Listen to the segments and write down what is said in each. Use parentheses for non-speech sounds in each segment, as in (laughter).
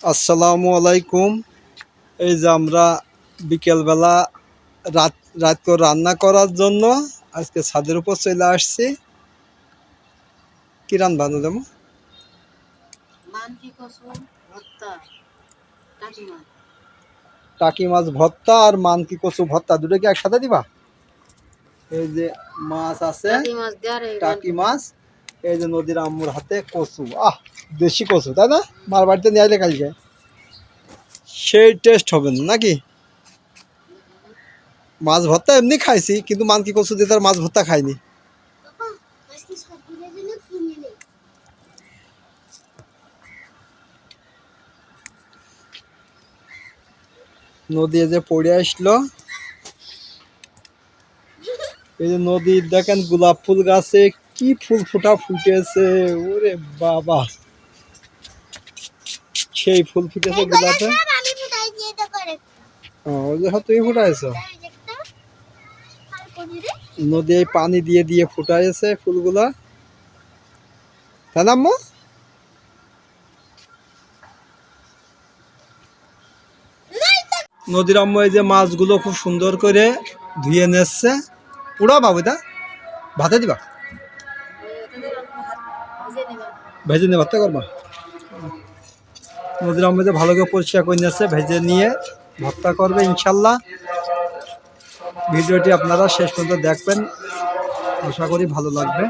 আসসালামু আলাইকুম। এই যে আমরা বিকেলবেলা রাত রাত করে রান্না করার জন্য আজকে ছাদের উপর চলে আসছি। কি রান বানো দেবো? টাকি মাছ। ভর্তা আর মানকি কচু ভর্তা দুটো কি একসাথে দিবা? এই যে মাছ আছে টাকি মাছ এই যে নদীর আম্মুর হাতে কচু। আহ, দেশি কচু, তাই না? মার বাড়িতে নিয়ে কালকে। সেই টেস্ট হবে না, নাকি? মাছ ভর্তা এমনি খাইছি, কিন্তু মানকি কচু দিয়ে তার মাছ ভর্তা খাইনি। নদী যে পড়ে আসলো। এই যে নদীর দেখেন গোলাপ ফুল গাছে কি ফুল ফুটা ফুটেছে? ওরে বাবা। সেই ফুল ফুটেছে গোলাপে হ্যাঁ, তুমি ফুটাইছো? নদী পানি দিয়ে। দিয়ে ফুটাইছে ফুলগুলা। তাই না আম্মু? নদীর আম্মু এই যে মাছগুলো খুব সুন্দর করে ধুয়ে নিচ্ছে। পুরা বাবু দা ভাতে দিবা। ভেজে নিয়ে ভর্তা করবা? নদীর আম্মু যে ভালো করে পরিষ্কার করে নিচ্ছে ভেজে নিয়ে ভর্তা করবে ইনশাল্লাহ। ভিডিওটি আপনারা শেষ পর্যন্ত দেখবেন। আশা করি ভালো লাগবে।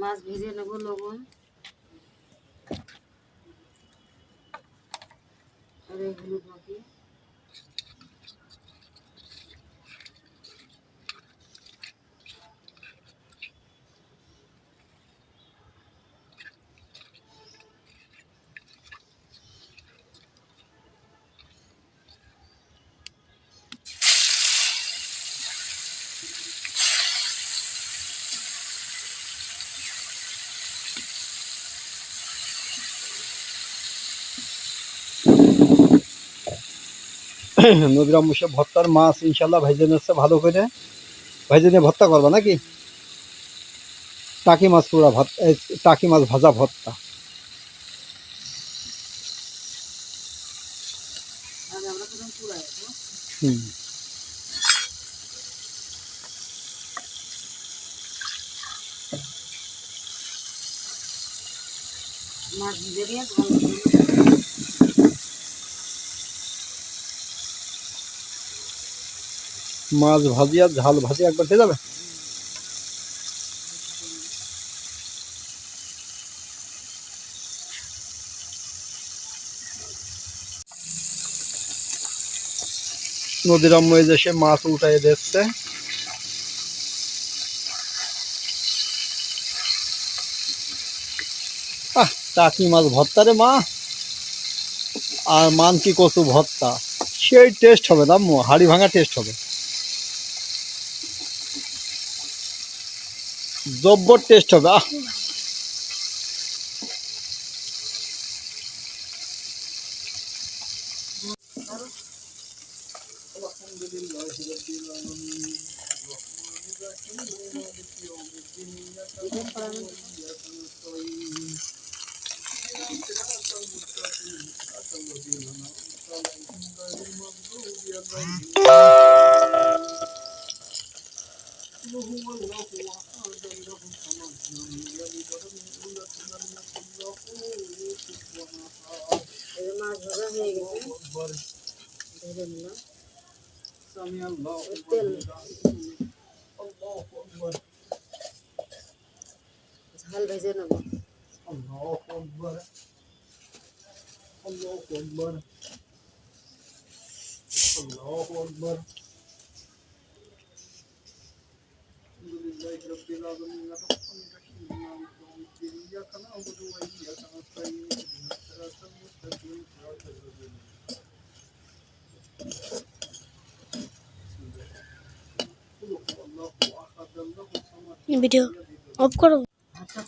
মাছ নেব, লবণ। (laughs) নদীর আম্মু সে ভর্তার মাছ ইনশাল্লাহ ভেজে নিচ্ছে ভালো করে। নিয়ে ভর্তা করবা নাকি? টাকি মাছ পুরা ভাত টাকি মাছ ভাজা চুড়াই হুম। দিয়ে ভালো করে মাছ ভাজি আর ঝাল ভাজি একবার খেয়ে যাবে? নদীর আম্মু সে মাছ উঠাই দিচ্ছে। আহ টাকি মাছ ভর্তা রে মা। আর মানকি কচু ভর্তা। সেই টেস্ট হবে না হাড়ি ভাঙা টেস্ট হবে। জব্বর টেস্ট হবে আহ। এই যে মাছ ভাজা হয়ে গেছে তেল ঝাল ভেজে নেব ভিডিও অফ করো ভাতটা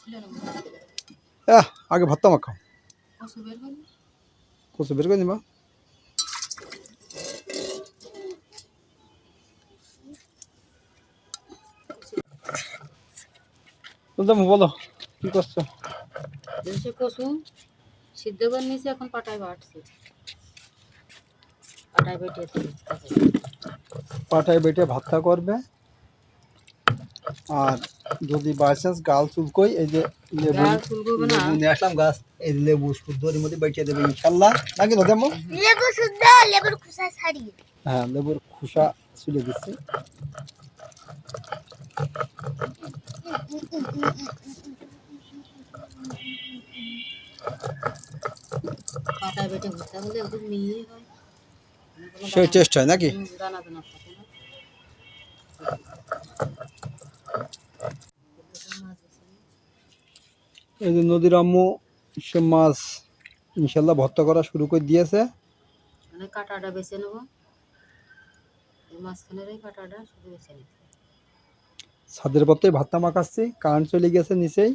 খুলে নেব আহ আগে ভর্তা মাখাও। কচু বের করে নিবা? বলো কি করছ? সে কচু সিদ্ধ করে নিয়েছি এখন পাটায় বাটছি। পাটায় বেটে পাটায় বেটে ভাতটা করবে। আর যদি বাই চান্স গাল চুলকই এই যে লেবু লেবু নিয়ে আসলাম গাছ এই লেবু শুদ্ধ এর মধ্যে বেটে দেবে ইনশাল্লাহ। নাকি দাদা আম্মু? লেবু শুদ্ধ লেবুর খোসা ছাড়িয়ে। হ্যাঁ লেবুর খোসা চুলে দিচ্ছি। সেই হয় নাকি? এই যে নদীর আম্মু, সে মাছ ইনশাল্লাহ ভর্তা করা শুরু করে দিয়েছে। মানে কাঁটাটা বেছে নেব। মাঝখানের কাঁটাটা শুধু বেছে ছাদের পথে ভাতটা মাখাচ্ছি কারেন্ট চলে গেছে নিচেই।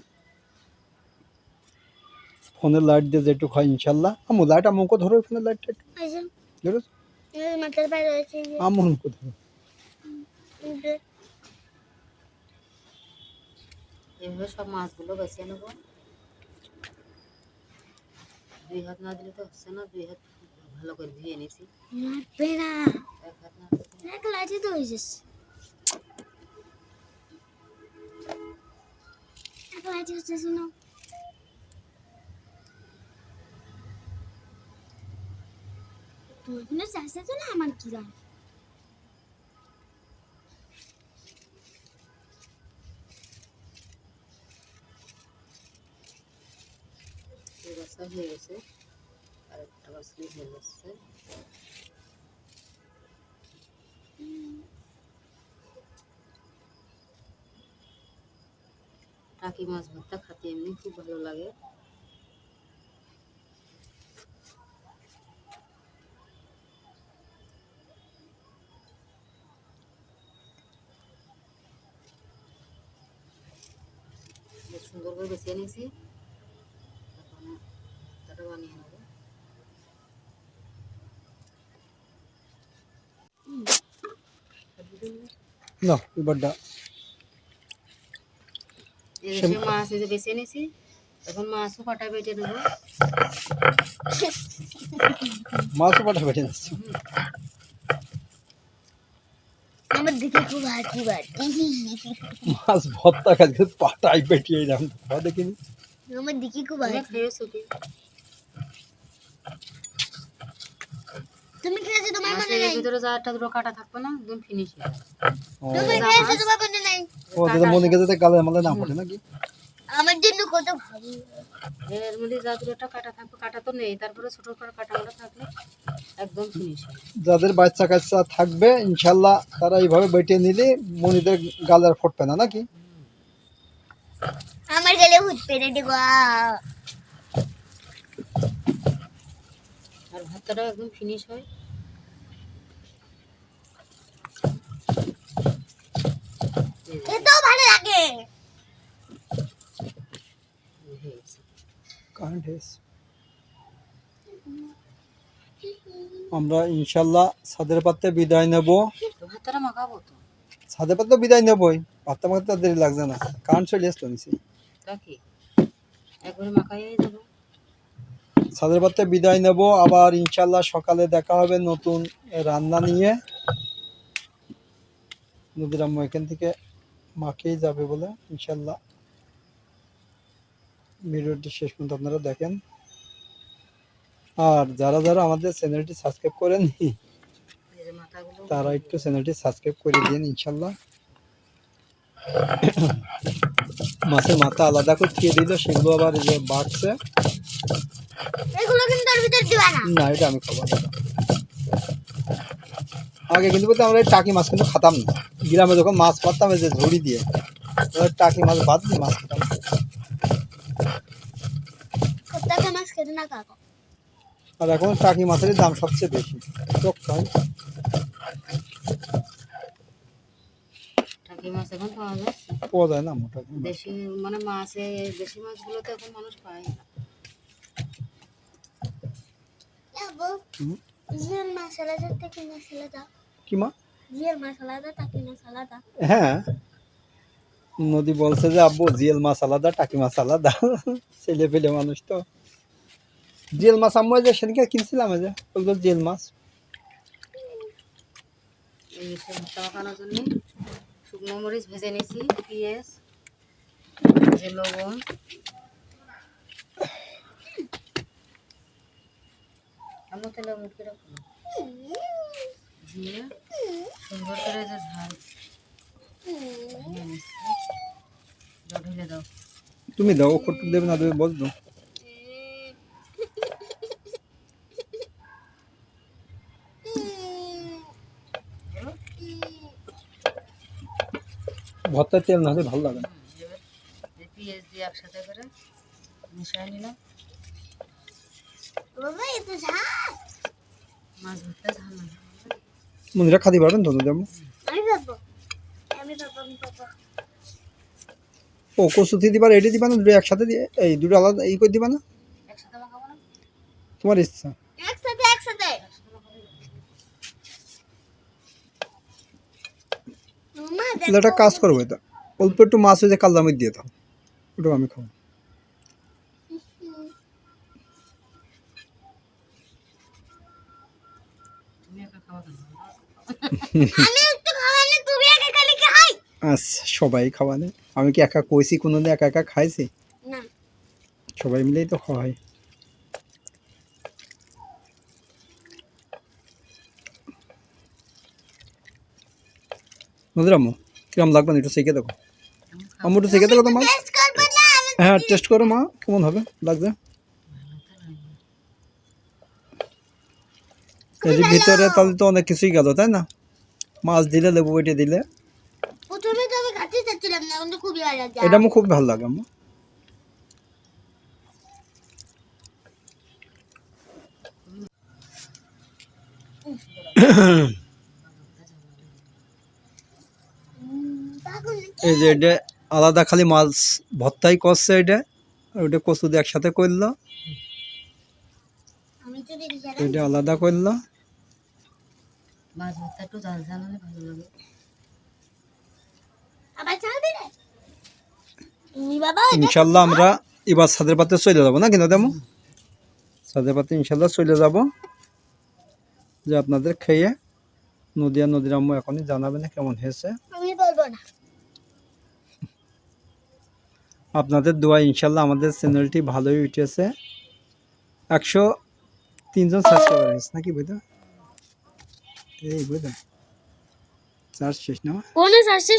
ফোনের লাইট দিয়ে যেটুকু হয় ইনশাল্লাহ। আমু লাইট আম্মুকে ধরো ফোনের লাইটটা একটু ধরো। এভাবে সব মাছগুলো বেছে নেব। দুই হাত না দিলে তো হচ্ছে না দুই হাত ভালো করে ধুয়ে নিছি। এক হাত না। এক লাইটে তো হয়ে যাচ্ছে লাইটে হচ্ছে তোমার কোনো চাষ না আমার কি এই বাচ্চা হয়ে গেছে আর একটা বাচ্চা হয়ে যাচ্ছে টাকি মাছ ভর্তা খেতে এমনি খুব ভালো লাগে সুন্দর করে বেছে নিয়েছি বানিয়ে নেব না এবারটা সে মাছ এই যে বেছে নিয়েছি এখন মাছও কাটা বেটে নেব মাছও পাঠা বেটে নিচ্ছি আমার দিকে খুব হাঁটি বাড়ি মাছ ভর্তা খাচ্ছে পাটাই বেটিয়ে এরকম ধরা দেখিনি? আমার দিকে খুব তুমি হাঁটি খেয়েছো কি তুমি খেয়েছো তোমার মনে নাই? ভিতরে যা একটা দুটো কাটা থাকবে না একদম ফিনিশ তুমি খেয়েছো তোমার মনে নাই? ও দাদা মনে গেছে গালে মালে না পড়ে নাকি? আমার জন্য কত ভালো। এর মধ্যে যা দুটো কাটা থাকবে কাটা তো নেই তারপরে ছোট করে কাটাগুলো থাকলে একদম ফিনিশ যাদের বাচ্চা কাচ্চা থাকবে ইনশাল্লাহ তারা এইভাবে বেটে নিলে মনিদের গালে আর ফুটবে না নাকি? আমার গেলে পেরে দেবো আর ভাতটাও একদম ফিনিশ হয়। খেতেও ভালো লাগে। কারেন্ট আমরা ইনশাল্লাহ সাদের পাত্রে বিদায় নেব। তো ভাতটা মাখাবো তো? ছাদের পাত্রে বিদায় নেবই। পাত্তা মাখাতে দেরি লাগছে না। কারেন্ট চলে আসতো কি একবারে মাখাই যাব পাত্রে বিদায় নেব। আবার ইনশাল্লাহ সকালে দেখা হবে নতুন রান্না নিয়ে। নদীরাম্ম এখান থেকে মাকেই যাবে বলে ইনশাল্লাহ ভিডিওটি শেষ পর্যন্ত আপনারা দেখেন। আর যারা যারা আমাদের চ্যানেলটি সাবস্ক্রাইব করেন, তারা একটু চ্যানেলটি সাবস্ক্রাইব করে দিন ইনশাল্লাহ মাছের মাথা আলাদা করে দিল, সেগুলো আবার যে বাড়ছে। এগুলো কিন্তু তার ভিতর দিবা না। না এটা আমি খাব না। আগে কিন্তু বলতে আমরা টাকি মাছ কিন্তু খাতাম না। গ্রামে যখন মাছ পাতাম এই যে ঝুড়ি দিয়ে টাকি মাছ বাদ দিয়ে মাছ খেতাম। মাছ খেতে না কাকা। আর এখন টাকি মাছের দাম সবচেয়ে বেশি। চোখ মাছ এখন পাওয়া যায়। পাওয়া যায় না মোটা দেশি মানে মাছে দেশি মাছগুলো তো এখন মানুষ পায় না। কি মা? জিয়ার হ্যাঁ। নদী বলছে যে আব্বু জিয়েল মাছ আলাদা টাকি মাছ আলাদা ছেলে পেলে মানুষ তো। জিয়েল মাছ আম্মু যে সেদিনকে কিনছিলাম যে ওগুলো জিয়েল মাছ। মাখানোর জন্য শুকনো মরিচ ভেজে নিয়েছি পেঁয়াজ যে লবণ। আমি তাহলে মুখে রাখো দিয়ে সুন্দর করে যে ঝাল ঢেলে দাও। তুমি দাও কটুক দেবে না দেবে বলতো ভর্তার তেল না হলে ভালো লাগে না। পেঁয়াজ দিয়ে একসাথে করে মিশিয়ে নিলাম। মন্দিরা খাতে পারবেন তো যেমন। ও কসুতি দিবা এটি দিবা না দুটো একসাথে দিয়ে এই দুটো আলাদা এই করে দিবা না? একসাথে মাখাবো না? তোমার ইচ্ছা। একসাথে একটা কাজ করব এটা। অল্প একটু মাছ হয়েছে যায় কালদামির দিয়ে দাও। ওটাও আমি খাব। আচ্ছা সবাই খাওয়ালে। আমি কি একা কইছি কোনোদিন একা একা খাইছি? সবাই মিলেই তো খাওয়া হয় নদীর আম্মু কিরম লাগবে একটু শিখে দেখো? আম্মু একটু শিখে দেখো তোমার আমি হ্যাঁ টেস্ট করো মা। কেমন হবে? লাগবে? এর ভিতরে তাহলে তো অনেক কিছুই গেল তাই না? মাছ দিলে লেবু বেটে দিলে। প্রথমে তো আমি চাচ্ছিলাম না কিন্তু খুবই ভালো লাগে এটা আমার খুব ভালো লাগে আমার এই যে এটা আলাদা খালি মাছ ভর্তাই করছে এটা আর ওটা কচু দিয়ে একসাথে করল। এটা আলাদা করল। মাছ ভর্তা একটু ঝাল ঝাল হলে ভালো লাগে। ইনশাল্লাহ আমরা এবার সাদের পাতে চলে যাব না কিন্তু তেমন সাদের পাতে ইনশাল্লাহ চলে যাব। যে আপনাদের খেয়ে নদিয়া নদীর আম্মু এখনই জানাবে না কেমন হয়েছে। আমি বলব না। আপনাদের দোয়া ইনশাল্লাহ আমাদের চ্যানেলটি ভালোই উঠেছে। একশো তিনজন সাবস্ক্রাইবার হয়েছে নাকি বুঝতে এই বুঝতে চার্জ শেষ না কোন আসছে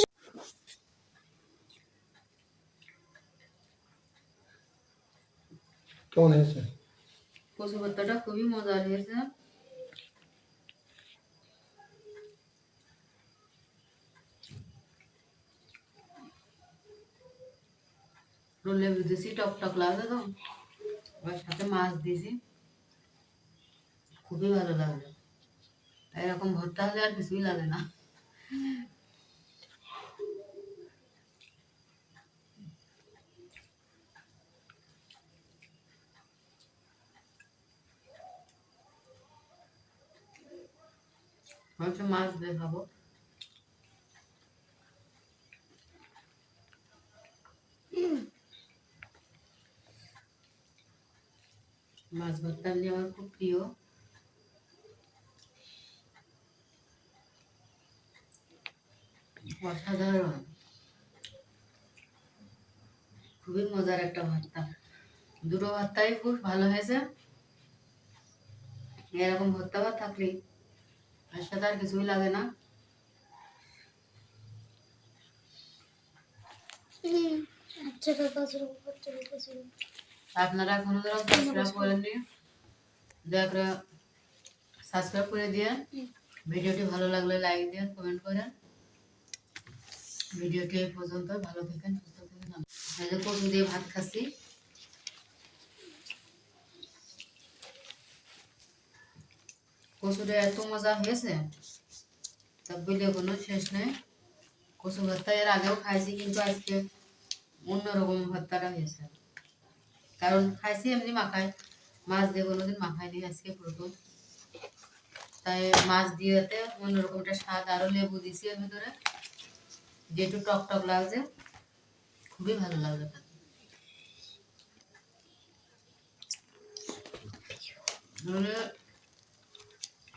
কেমন হয়েছে কচু ভর্তাটা খুবই মজার হয়েছে একটু লেবু দিয়েছি টক টক লাগে তো ওর সাথে মাছ দিয়েছি খুবই ভালো লাগে এরকম ভর্তা হলে আর কিছুই লাগে না। হচ্ছে মাছ দিয়ে মাছ ভর্তা এমনি আমার খুব প্রিয়। অসাধারণ। খুবই মজার একটা ভর্তা দুটো ভর্তাই খুব ভালো হয়েছে। এরকম ভর্তা ভাত থাকলে আর সাথে আর কিছুই লাগে না। আপনারা এখনও যারা সাবস্ক্রাইব করেননি দয়া করে সাবস্ক্রাইব করে দিয়ে ভিডিওটি ভালো লাগলে লাইক দিয়ে কমেন্ট করেন ভিডিওটি এই পর্যন্ত, ভালো থাকেন, সুস্থ থাকেন। এই দিয়ে ভাত খাচ্ছি। কচুটা এত মজা হয়েছে, তা কোনো শেষ নেই। কচু ভর্তা এর আগেও খাইছি, কিন্তু আজকে অন্যরকম ভর্তাটা হয়েছে। কারণ খাইছি এমনি মাখাই মাছ দিয়ে কোনোদিন মাখাইনি আজকে প্রথম। তাই মাছ দিয়েতে অন্যরকম একটা স্বাদ, আরও লেবু দিছি এর ভিতরে। যেটু টক টক লাগছে, খুবই ভালো লাগবে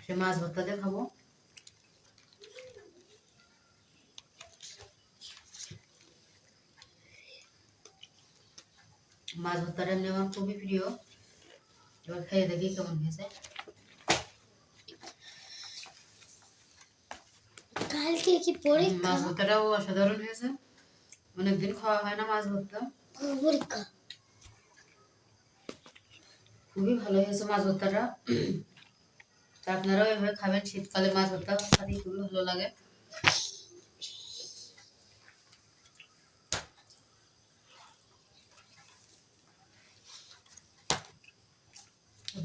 সে মাছ ভর্তা দিয়ে খাব। মাছ ভর্তাটা এমনি আমার খুবই প্রিয়। এবার খেয়ে দেখি কেমন হয়েছে। কালকে কি পরীক্ষা? মাছ ভর্তাটাও অসাধারণ হয়েছে। অনেকদিন খাওয়া হয় না মাছ ভর্তা পরীক্ষা? খুবই ভালো হয়েছে মাছ ভর্তাটা তা আপনারাও এভাবে খাবেন শীতকালে মাছ ভর্তা খেতে খুবই ভালো লাগে।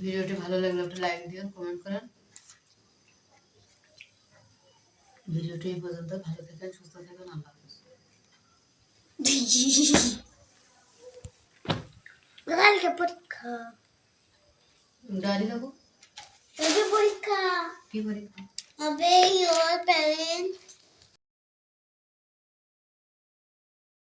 ভিডিওটি ভালো লাগলে একটা লাইক দিন কমেন্ট করেন। ভিডিওটি এই পর্যন্ত। ভালো থাকেন সুস্থ থাকেন আল্লাহ কালকে পরীক্ষা। ডালি দেবো পরীক্ষা। কি পরীক্ষা? হবে ইয়োর প্যারেন্ট